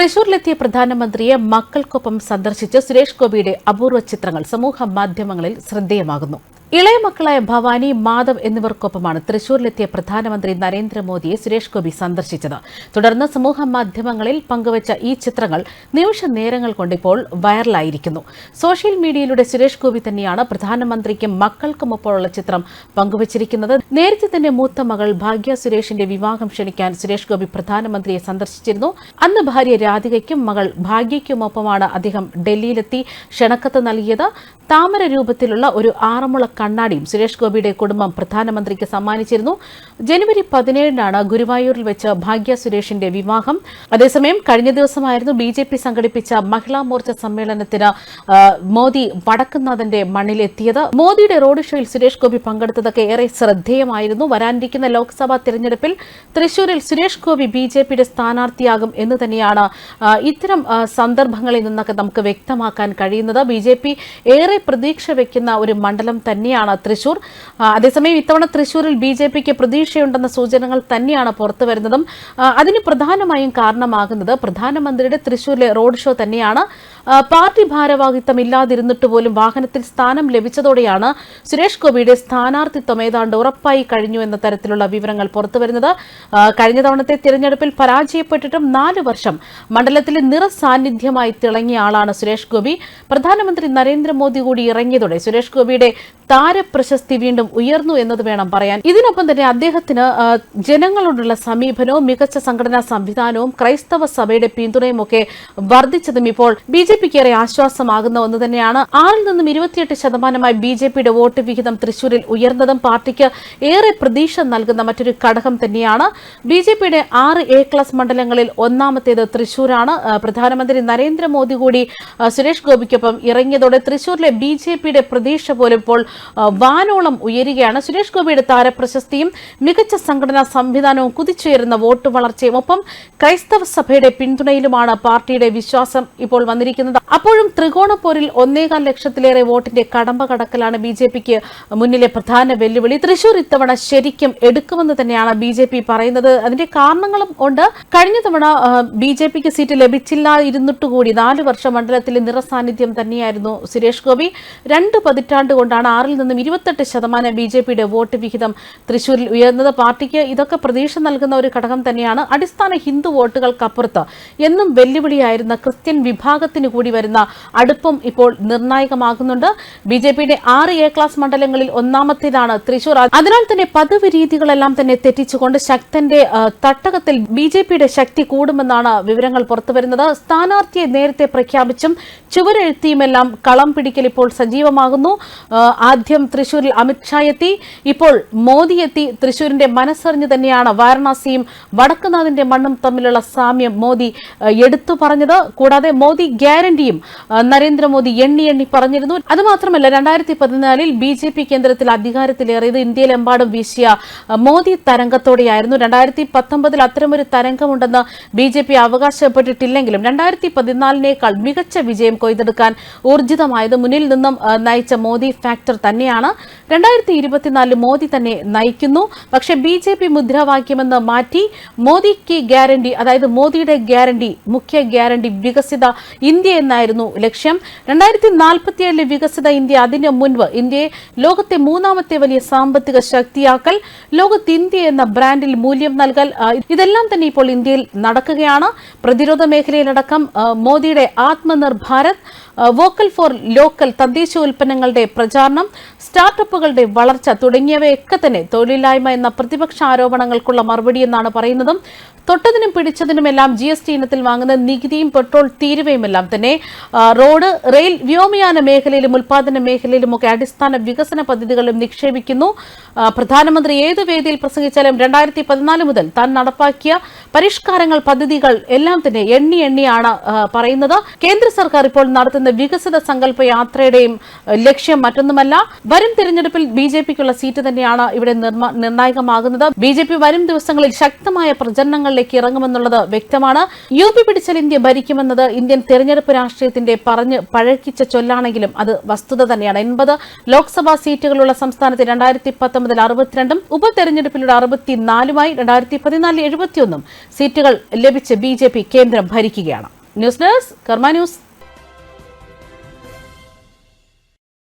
തൃശൂരിലെത്തിയ പ്രധാനമന്ത്രിയെ മക്കൾക്കൊപ്പം സന്ദർശിച്ച് സുരേഷ് ഗോപിയുടെ അപൂർവ ചിത്രങ്ങൾ സമൂഹ മാധ്യമങ്ങളിൽ ശ്രദ്ധേയമാകുന്നു. ഇളയ മക്കളായ ഭവാനി മാധവ് എന്നിവർക്കൊപ്പമാണ് തൃശൂരിലെത്തിയ പ്രധാനമന്ത്രി നരേന്ദ്രമോദിയെ സുരേഷ് ഗോപി സന്ദർശിച്ചത്. തുടർന്ന് സമൂഹ മാധ്യമങ്ങളിൽ പങ്കുവച്ച ഈ ചിത്രങ്ങൾ നിമിഷ നേരങ്ങൾ കൊണ്ട് ഇപ്പോൾ വൈറലായിരിക്കുന്നു. സോഷ്യൽ മീഡിയയിലൂടെ സുരേഷ് ഗോപി തന്നെയാണ് പ്രധാനമന്ത്രിക്കും മക്കൾക്കുമൊപ്പമുള്ള ചിത്രം പങ്കുവച്ചിരിക്കുന്നത്. നേരത്തെ തന്നെ മൂത്ത മകൾ ഭാഗ്യ സുരേഷിന്റെ വിവാഹം ക്ഷണിക്കാൻ സുരേഷ് ഗോപി പ്രധാനമന്ത്രിയെ സന്ദർശിച്ചിരുന്നു. അന്ന് ഭാര്യ രാധികയ്ക്കും മകൾ ഭാഗ്യയ്ക്കുമൊപ്പമാണ് അദ്ദേഹം ഡൽഹിയിലെത്തി ക്ഷണക്കത്ത് നൽകിയത്. താമര രൂപത്തിലുള്ള ഒരു ആറന്മുള കണ്ണാടിയും സുരേഷ് ഗോപിയുടെ കുടുംബം പ്രധാനമന്ത്രിക്ക് സമ്മാനിച്ചിരുന്നു. ജനുവരി പതിനേഴിനാണ് ഗുരുവായൂരിൽ വെച്ച് ഭാഗ്യ സുരേഷിന്റെ വിവാഹം. അതേസമയം കഴിഞ്ഞ ദിവസമായിരുന്നു ബി ജെ പി സംഘടിപ്പിച്ച മഹിളാ മോർച്ച സമ്മേളനത്തിന് മോദി വടക്കുന്നാഥന്റെ മണ്ണിലെത്തിയത്. മോദിയുടെ റോഡ് ഷോയിൽ സുരേഷ് ഗോപി പങ്കെടുത്തതൊക്കെ ഏറെ ശ്രദ്ധേയമായിരുന്നു. വരാനിരിക്കുന്ന ലോക്സഭാ തെരഞ്ഞെടുപ്പിൽ തൃശൂരിൽ സുരേഷ് ഗോപി ബി ജെ പിയുടെ സ്ഥാനാർത്ഥിയാകും എന്ന് തന്നെയാണ് ഇത്തരം സന്ദർഭങ്ങളിൽ നിന്നൊക്കെ നമുക്ക് വ്യക്തമാക്കാൻ കഴിയുന്നത്. ബി ജെ പി ഏറെ പ്രതീക്ഷ വെക്കുന്ന ഒരു മണ്ഡലം തന്നെയാണ് തൃശൂർ. അതേസമയം ഇത്തവണ തൃശൂരിൽ ബി ജെ പിക്ക് പ്രതീക്ഷയുണ്ടെന്ന സൂചനകൾ തന്നെയാണ് പുറത്തു വരുന്നതും. അതിന് പ്രധാനമായും കാരണമാകുന്നത് പ്രധാനമന്ത്രിയുടെ തൃശൂരിലെ റോഡ് ഷോ തന്നെയാണ്. പാർട്ടി ഭാരവാഹിത്വം ഇല്ലാതിരുന്നിട്ട് പോലും വാഹനത്തിൽ സ്ഥാനം ലഭിച്ചതോടെയാണ് സുരേഷ് ഗോപിയുടെ സ്ഥാനാർത്ഥിത്വം ഏതാണ്ട് ഉറപ്പായി കഴിഞ്ഞു എന്ന തരത്തിലുള്ള വിവരങ്ങൾ പുറത്തുവരുന്നത്. കഴിഞ്ഞ തവണത്തെ തിരഞ്ഞെടുപ്പിൽ പരാജയപ്പെട്ടിട്ടും നാല് വർഷം മണ്ഡലത്തിലെ നിറസാന്നിധ്യമായി തിളങ്ങിയ ആളാണ് സുരേഷ് ഗോപി. പ്രധാനമന്ത്രി നരേന്ദ്രമോദി കൂടി ഇറങ്ങിയതോടെ സുരേഷ് ഗോപിയുടെ താരപ്രശസ്തി വീണ്ടും ഉയർന്നു എന്നത് വേണം പറയാൻ. ഇതിനൊപ്പം തന്നെ അദ്ദേഹത്തിന് ജനങ്ങളോടുള്ള സമീപനവും മികച്ച സംഘടനാ സംവിധാനവും ക്രൈസ്തവ സഭയുടെ പിന്തുണയും ഒക്കെ വർദ്ധിച്ചതും ഇപ്പോൾ ബി ജെ പിക്ക് ഏറെ ആശ്വാസമാകുന്ന ഒന്ന് തന്നെയാണ്. ആറിൽ നിന്നും ഇരുപത്തിയെട്ട് ശതമാനമായി ബി ജെ പിയുടെ വോട്ട് വിഹിതം തൃശൂരിൽ ഉയർന്നതും പാർട്ടിക്ക് ഏറെ പ്രതീക്ഷ നൽകുന്ന മറ്റൊരു ഘടകം തന്നെയാണ്. ബി ജെ പിയുടെ ആറ് എ ക്ലാസ് മണ്ഡലങ്ങളിൽ ഒന്നാമത്തേത് തൃശൂരാണ്. പ്രധാനമന്ത്രി നരേന്ദ്രമോദി കൂടി സുരേഷ് ഗോപിക്കൊപ്പം ഇറങ്ങിയതോടെ തൃശൂരിലെ ബി ജെ പിയുടെ പ്രതീക്ഷ പോലും ഇപ്പോൾ വാനോളം ഉയരുകയാണ്. സുരേഷ് ഗോപിയുടെ താരപ്രശസ്തിയും മികച്ച സംഘടനാ സംവിധാനവും കുതിച്ചുയരുന്ന വോട്ട് വളർച്ചയും ഒപ്പം ക്രൈസ്തവ സഭയുടെ പിന്തുണയിലുമാണ് പാർട്ടിയുടെ വിശ്വാസം ഇപ്പോൾ വന്നിരിക്കുന്നത്. അപ്പോഴും ത്രികോണപ്പോരിൽ ഒന്നേകാൽ ലക്ഷത്തിലേറെ വോട്ടിന്റെ കടമ്പ കടക്കലാണ് ബി ജെ പിക്ക് മുന്നിലെ പ്രധാന വെല്ലുവിളി. തൃശൂർ ഇത്തവണ ശരിക്കും എടുക്കുമെന്ന് തന്നെയാണ് ബി ജെ പി പറയുന്നത്. അതിന്റെ കാരണങ്ങളും ഉണ്ട്. കഴിഞ്ഞ തവണ ബി ജെ പിക്ക് സീറ്റ് ലഭിച്ചില്ല ഇരുന്നിട്ടുകൂടി. നാല് വർഷം മണ്ഡലത്തിലെ നിറസാന്നിധ്യം തന്നെയായിരുന്നു സുരേഷ് ഗോപി. രണ്ട് പതിറ്റാണ്ട് കൊണ്ടാണ് ആറിൽ നിന്നും ഇരുപത്തെട്ട് ശതമാനം ബി ജെ പിയുടെ വോട്ട് വിഹിതം തൃശൂരിൽ ഉയർന്നത്. പാർട്ടിക്ക് ഇതൊക്കെ പ്രതീക്ഷ നൽകുന്ന ഒരു ഘടകം തന്നെയാണ് അടിസ്ഥാന ഹിന്ദു വോട്ടുകൾക്കപ്പുറത്ത്. എന്നും വെല്ലുവിളിയായിരുന്ന ക്രിസ്ത്യൻ വിഭാഗത്തിന് കൂടി വരുന്ന അടുപ്പം ഇപ്പോൾ നിർണായകമാകുന്നുണ്ട്. ബി ജെ പിയുടെ ആറ് എ ക്ലാസ് മണ്ഡലങ്ങളിൽ ഒന്നാമത്തേതാണ് തൃശൂർ. അതിനാൽ തന്നെ പതിവ് രീതികളെല്ലാം തന്നെ തെറ്റിച്ചുകൊണ്ട് ശക്തന്റെ തട്ടകത്തിൽ ബി ജെ പിയുടെ ശക്തി കൂടുമെന്നാണ് വിവരങ്ങൾ പുറത്തുവരുന്നത്. സ്ഥാനാർത്ഥിയെ നേരത്തെ പ്രഖ്യാപിച്ചും ചുവരെഴുത്തിയുമെല്ലാം കളം പിടിക്കൽ ഇപ്പോൾ സജീവമാകുന്നു. ആദ്യം തൃശൂരിൽ അമിത്ഷാ എത്തി ഇപ്പോൾ മോദി എത്തി തൃശൂരിന്റെ മനസ്സറിഞ്ഞു തന്നെയാണ് വാരണാസിയും വടക്കുനാഥിന്റെ മണ്ണും തമ്മിലുള്ള സാമ്യം മോദി എടുത്തു പറഞ്ഞത്. കൂടാതെ മോദി ഗ്യാരണ്ടിയും നരേന്ദ്രമോദി എണ്ണി എണ്ണി പറഞ്ഞിരുന്നു. അതുമാത്രമല്ല രണ്ടായിരത്തി പതിനാലിൽ ബി ജെ പി കേന്ദ്രത്തിൽ അധികാരത്തിലേറിയത് ഇന്ത്യയിലെമ്പാടും വീശിയ മോദി തരംഗത്തോടെയായിരുന്നു. രണ്ടായിരത്തി പത്തൊമ്പതിൽ അത്തരമൊരു തരംഗമുണ്ടെന്ന് ബി ജെ പി അവകാശപ്പെട്ടിട്ടില്ലെങ്കിലും രണ്ടായിരത്തി പതിനാലിനേക്കാൾ മികച്ച വിജയം കൊയ്തെടുക്കാൻ ഊർജിതമായത് മുന്നിൽ നിന്നും നയിച്ച മോദി ഫാക്ടർ തന്നെയാണ്. രണ്ടായിരത്തി ഇരുപത്തിനാലിൽ മോദി തന്നെ നയിക്കുന്നു. പക്ഷേ ബി ജെ പി മുദ്രാവാക്യമെന്ന് മാറ്റി മോദിക്ക് ഗ്യാരണ്ടി അതായത് മോദിയുടെ ഗ്യാരണ്ടി മുഖ്യ ഗ്യാരണ്ടി വികസിത ഇന്ത്യ എന്നായിരുന്നു ലക്ഷ്യം. രണ്ടായിരത്തി നാൽപ്പത്തിയേഴിലെ വികസിത ഇന്ത്യ അതിന് മുൻപ് ഇന്ത്യയെ ലോകത്തെ മൂന്നാമത്തെ വലിയ സാമ്പത്തിക ശക്തിയാക്കൽ ലോകത്ത് ഇന്ത്യ എന്ന ബ്രാൻഡിൽ മൂല്യം നൽകൽ ഇതെല്ലാം തന്നെ ഇപ്പോൾ ഇന്ത്യയിൽ നടക്കുകയാണ്. പ്രതിരോധ മേഖലയിലടക്കം മോദിയുടെ Atmanirbhar Bharat vocal for local തദ്ദേശ ഉൽപ്പന്നങ്ങളുടെ പ്രചാരണം സ്റ്റാർട്ടപ്പുകളുടെ വളർച്ച തുടങ്ങിയവയൊക്കെ തന്നെ തൊഴിലില്ലായ്മ എന്ന പ്രതിപക്ഷ ആരോപണങ്ങൾക്കുള്ള മറുപടി എന്നാണ് പറയുന്നതും. തൊട്ടതിനും പിടിച്ചതിനുമെല്ലാം ജി എസ് ടി ഇനത്തിൽ വാങ്ങുന്ന നികുതിയും പെട്രോൾ തീരുവയുമെല്ലാം തന്നെ ആ, റോഡ് റെയിൽ വ്യോമയാന മേഖലയിലും ഉൽപാദന മേഖലയിലുമൊക്കെ അടിസ്ഥാന വികസന പദ്ധതികളും നിക്ഷേപിക്കുന്നു. പ്രധാനമന്ത്രി ഏത് വേദിയിൽ പ്രസംഗിച്ചാലും രണ്ടായിരത്തി പതിനാല് മുതൽ താൻ നടപ്പാക്കിയ പരിഷ്കാരങ്ങൾ പദ്ധതികൾ എല്ലാം തന്നെ എണ്ണി എണ്ണിയാണ് പറയുന്നത്. കേന്ദ്ര സർക്കാർ ഇപ്പോൾ നടത്തുന്ന വികസിത സങ്കല്പ യാത്രയുടെയും ലക്ഷ്യം മറ്റൊന്നുമല്ല. വരും തിരഞ്ഞെടുപ്പിൽ ബി ജെ പിക്കുള്ള സീറ്റ് തന്നെയാണ് ഇവിടെ നിർണായകമാകുന്നത്. ബി ജെ പി വരും ദിവസങ്ങളിൽ ശക്തമായ പ്രചരണങ്ങളിലേക്ക് ഇറങ്ങുമെന്നുള്ളത് വ്യക്തമാണ്. യു പി പിടിച്ചാൽ ഇന്ത്യ ഭരിക്കുമെന്നത് ഇന്ത്യൻ തെരഞ്ഞെടുപ്പ് രാഷ്ട്രീയത്തിന്റെ പറഞ്ഞ് പഴക്കിച്ച ചൊല്ലാണെങ്കിലും അത് വസ്തുത തന്നെയാണ്. എൺപത് ലോക്സഭാ സീറ്റുകളുള്ള സംസ്ഥാനത്ത് രണ്ടായിരത്തി പത്തൊമ്പതിൽ അറുപത്തിരണ്ടും ഉപതെരഞ്ഞെടുപ്പിലൂടെ അറുപത്തിനാലുമായി രണ്ടായിരത്തി പതിനാലിൽ എഴുപത്തിയൊന്നും സീറ്റുകൾ ലഭിച്ച് ബി കേന്ദ്രം ഭരിക്കുകയാണ്. News desk Karma news.